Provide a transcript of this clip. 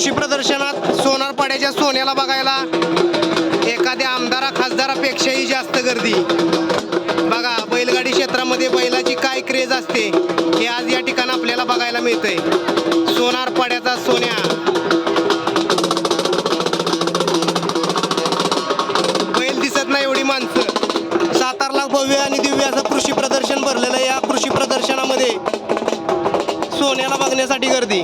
कृषी प्रदर्शनात सोनार पाड्याच्या सोन्याला बघायला एखाद्या आमदारा खासदारापेक्षाही जास्त गर्दी. बघा बैलगाडी क्षेत्रामध्ये बैलाची काय क्रेज असते हे आज या ठिकाणी आपल्याला बघायला मिळतंय. सोनार पाड्याचा सोन्या. बैल दिसत नाही एवढी माणसं. सातारला भव्य आणि दिव्य असं कृषी प्रदर्शन भरलेलं आहे या कृषी प्रदर्शनामध्ये. सोन्याला बघण्यासाठी गर्दी.